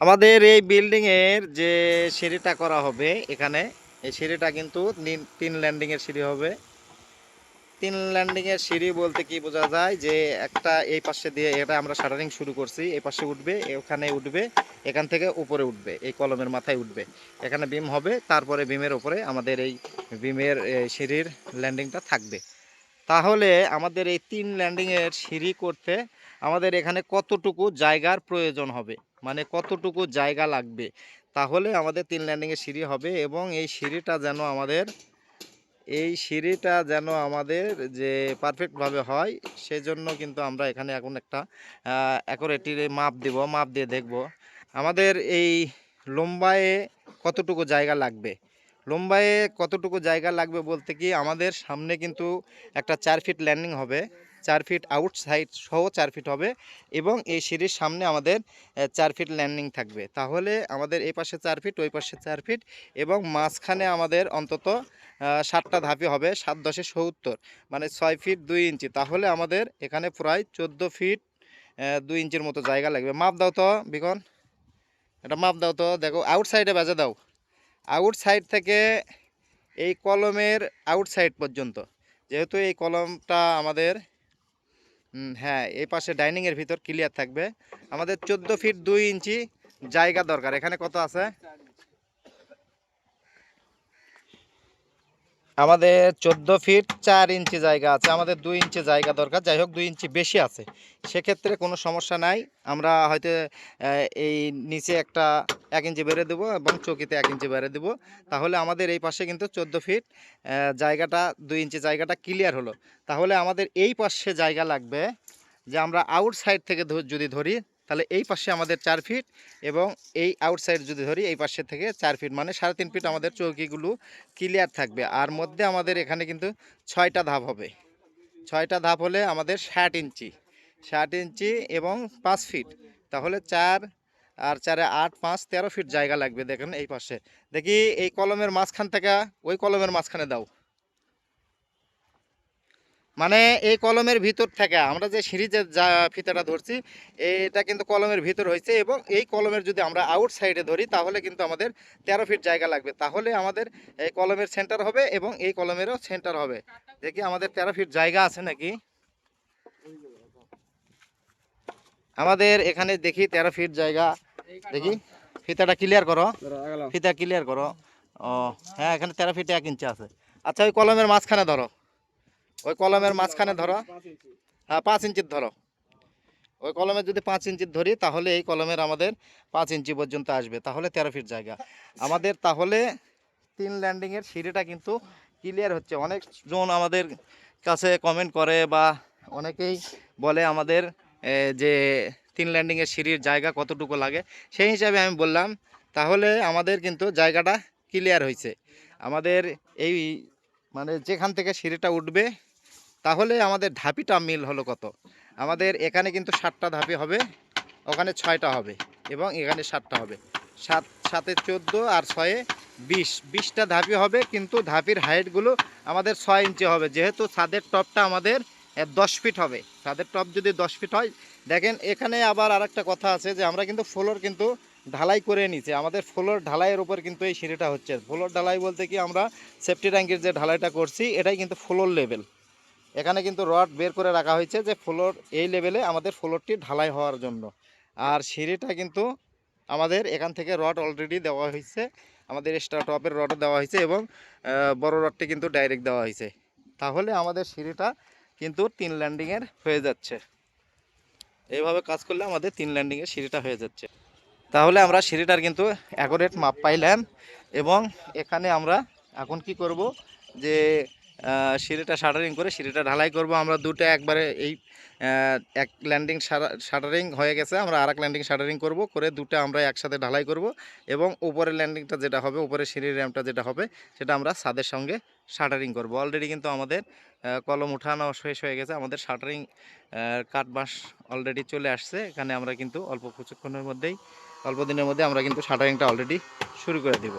আমাদের এই বিল্ডিং এর যে সিঁড়িটা করা হবে এখানে, এই সিঁড়িটা কিন্তু তিন ল্যান্ডিং এর সিঁড়ি হবে। তিন ল্যান্ডিং এর সিঁড়ি বলতে কি বোঝা যায় যে একটা এই পাশে দিয়ে এটা আমরা শাটারিং শুরু করছি, এই পাশে উঠবে, ওখানে উঠবে, এখান থেকে উপরে উঠবে, এই কলমের মাথায় উঠবে। এখানে বিম হবে, তারপরে বিমের উপরে আমাদের এই বিমের সিঁড়ির ল্যান্ডিংটা থাকবে। তাহলে আমাদের এই তিন ল্যান্ডিং এর সিঁড়ি করতে আমাদের এখানে কতটুকু জায়গার প্রয়োজন হবে? মানে কতটুকু জায়গা লাগবে? তাহলে আমাদের তিন ল্যান্ডিংয়ের সিঁড়ি হবে এবং এই সিঁড়িটা যেন আমাদের, এই সিঁড়িটা যেন আমাদের যে পারফেক্টভাবে হয়, সেজন্য কিন্তু আমরা এখানে এখন একটা অ্যাকোরেটির মাপ দেব মাপ দিয়ে দেখব। আমাদের এই লম্বায়ে কতটুকু জায়গা লাগবে? লম্বায়ে কতটুকু জায়গা লাগবে বলতে কি আমাদের সামনে কিন্তু একটা চার ফিট ল্যান্ডিং হবে। চার ফিট আউটসাইড সহ চার ফিট হবে এবং এই সিঁড়ির সামনে আমাদের চার ফিট ল্যান্ডিং থাকবে। তাহলে আমাদের এই পাশে চার ফিট ওই পাশে চার ফিট এবং মাঝখানে আমাদের অন্তত সাতটা ধাপি হবে, সাত দশে সত্তর মানে ছয় ফিট দুই ইঞ্চি তাহলে আমাদের এখানে প্রায় চোদ্দ ফিট দুই ইঞ্চির মতো জায়গা লাগবে। মাপ দাও তো, বিকন। এটা মাপ দাও তো, দেখো আউটসাইডে বাজে দাও। আউটসাইড থেকে এই কলমের আউটসাইড পর্যন্ত, যেহেতু এই কলমটা আমাদের হ্যাঁ এই পাশে ডাইনিংয়ের ভিতর ক্লিয়ার থাকবে। আমাদের চোদ্দ ফিট দুই ইঞ্চি জায়গা দরকার। এখানে কত আছে? আমাদের চোদ্দ ফিট চার ইঞ্চি জায়গা আছে। আমাদের দুই ইঞ্চি জায়গা দরকার। যাই হোক, দুই ইঞ্চি বেশি আছে। সেক্ষেত্রে কোনো সমস্যা নাই। আমরা হয়তো এই নিচে একটা এক ইঞ্চি বেড়ে দেবো এবং চৌকিতে এক ইঞ্চি বেড়ে দেবো। তাহলে আমাদের এই পাশে কিন্তু চোদ্দ ফিট জায়গাটা দুই ইঞ্চি জায়গাটা ক্লিয়ার হলো। তাহলে আমাদের এই পাশে জায়গা লাগবে যে আমরা আউটসাইড থেকে যদি ধরি, তাহলে এই পাশে আমাদের চার ফিট এবং এই আউটসাইড যদি ধরি, এই পাশে থেকে চার ফিট। মানে সাড়ে তিন ফিট আমাদের চৌকিগুলো ক্লিয়ার থাকবে। আর মধ্যে আমাদের এখানে কিন্তু ছয়টা ধাপ হবে। ছয়টা ধাপ হলে আমাদের ষাট ইঞ্চি ষাট ইঞ্চি এবং পাঁচ ফিট। তাহলে চার আর চারে আট, পাঁচ, তেরো ফিট জায়গা লাগবে দেখেন এই পাশে। দেখি এই কলমের মাঝখান থেকে, ওই কলমের মাঝখানে দাও। মানে এই কলমের ভিতর থেকে, আমরা যে সিঁড়িতে যা ফিতাটা ধরছি, এটা কিন্তু কলমের ভিতর হয়েছে এবং এই কলমের যদি আমরা আউট সাইডে ধরি, তাহলে কিন্তু আমাদের তেরো ফিট জায়গা লাগবে। তাহলে আমাদের এই কলমের সেন্টার হবে এবং এই কলমেরও সেন্টার হবে। দেখি আমাদের তেরো ফিট জায়গা আছে নাকি? আমাদের এখানে দেখি তেরো ফিট জায়গা। দেখি। ফিতাটা ক্লিয়ার করো। ফিতা ক্লিয়ার করো। ও হ্যাঁ এখানে তেরো ফিটে এক ইঞ্চি আছে। আচ্ছা ওই কলমের মাঝখানে ধরো। ওই কলমের মাঝখানে ধরো। হ্যাঁ পাঁচ ইঞ্চির ধরো। ওই কলমের যদি পাঁচ ইঞ্চির ধরি তাহলে এই কলমের আমাদের পাঁচ ইঞ্চি পর্যন্ত আসবে। তাহলে তেরো ফিট জায়গা। আমাদের তাহলে তিন ল্যান্ডিংয়ের সিঁড়িটা কিন্তু ক্লিয়ার হচ্ছে। অনেকজন আমাদের কাছে কমেন্ট করে বা অনেকেই বলে আমাদের যে তিন ল্যান্ডিংয়ের সিঁড়ির জায়গা কতটুকু লাগে? সেই হিসাবে আমি বললাম, তাহলে আমাদের কিন্তু জায়গাটা ক্লিয়ার হয়েছে। আমাদের এই মানে যেখান থেকে সিঁড়িটা উঠবে, তাহলে আমাদের ধাপিটা মিল হলো কত? আমাদের এখানে কিন্তু সাতটা ধাপি হবে, ওখানে ছয়টা হবে এবং এখানে সাতটা হবে। সাত, সাতে চোদ্দ আর ছয়ে বিশ। বিশটা ধাপি হবে, কিন্তু ধাপির হাইটগুলো আমাদের ছয় ইঞ্চি হবে। যেহেতু ছাদের টপটা আমাদের দশ ফিট হবে। ছাদের টপ যদি দশ ফিট হয়, দেখেন এখানে আবার আরেকটা কথা আছে যে, আমরা কিন্তু ফ্লোর কিন্তু ঢালাই করে নিছি। আমাদের ফ্লোর ঢালাইয়ের উপর কিন্তু এই সিঁড়িটা হচ্ছে। ফ্লোর ঢালাই বলতে কি, আমরা সেফটি ট্যাঙ্কের যে ঢালাইটা করছি, এটাই কিন্তু ফ্লোর লেভেল এখানে কিন্তু রড বের করে রাখা হয়েছে যে, ফ্লোর এই লেভেলে আমাদের ফ্লোরটি ঢালাই হওয়ার জন্য। আর সিঁড়িটা কিন্তু আমাদের এখান থেকে রড অলরেডি দেওয়া হয়েছে। আমাদের এক্সট্রা টপের রডও দেওয়া হয়েছে এবং বড় রডটি কিন্তু ডাইরেক্ট দেওয়া হয়েছে। তাহলে আমাদের সিঁড়িটা কিন্তু তিন ল্যান্ডিংয়ের হয়ে যাচ্ছে। এইভাবে কাজ করলে আমাদের তিন ল্যান্ডিংয়ের সিঁড়িটা হয়ে যাচ্ছে। তাহলে আমরা সিঁড়িটার কিন্তু অ্যাকোরেট মাপ পাইলাম এবং এখানে আমরা এখন কি করব যে সিঁড়িটা শাটারিং করে সিঁড়িটা ঢালাই করব। আমরা দুটো একবারে এই এক ল্যান্ডিং শাটারিং হয়ে গেছে। আমরা আর এক ল্যান্ডিং শাটারিং করব করে দুটো আমরা একসাথে ঢালাই করব এবং উপরের ল্যান্ডিংটা যেটা হবে, উপরের সিঁড়ির র্যাম্পটা যেটা হবে, সেটা আমরা ছাদের সঙ্গে শাটারিং করব। অলরেডি কিন্তু আমাদের কলম উঠানো শেষ হয়ে গেছে। আমাদের শাটারিং কাঠ বাঁশ অলরেডি চলে আসছে। এখানে আমরা কিন্তু অল্প কিছুক্ষণের মধ্যেই, অল্প দিনের মধ্যে আমরা কিন্তু শাটারিংটা অলরেডি শুরু করে দিব।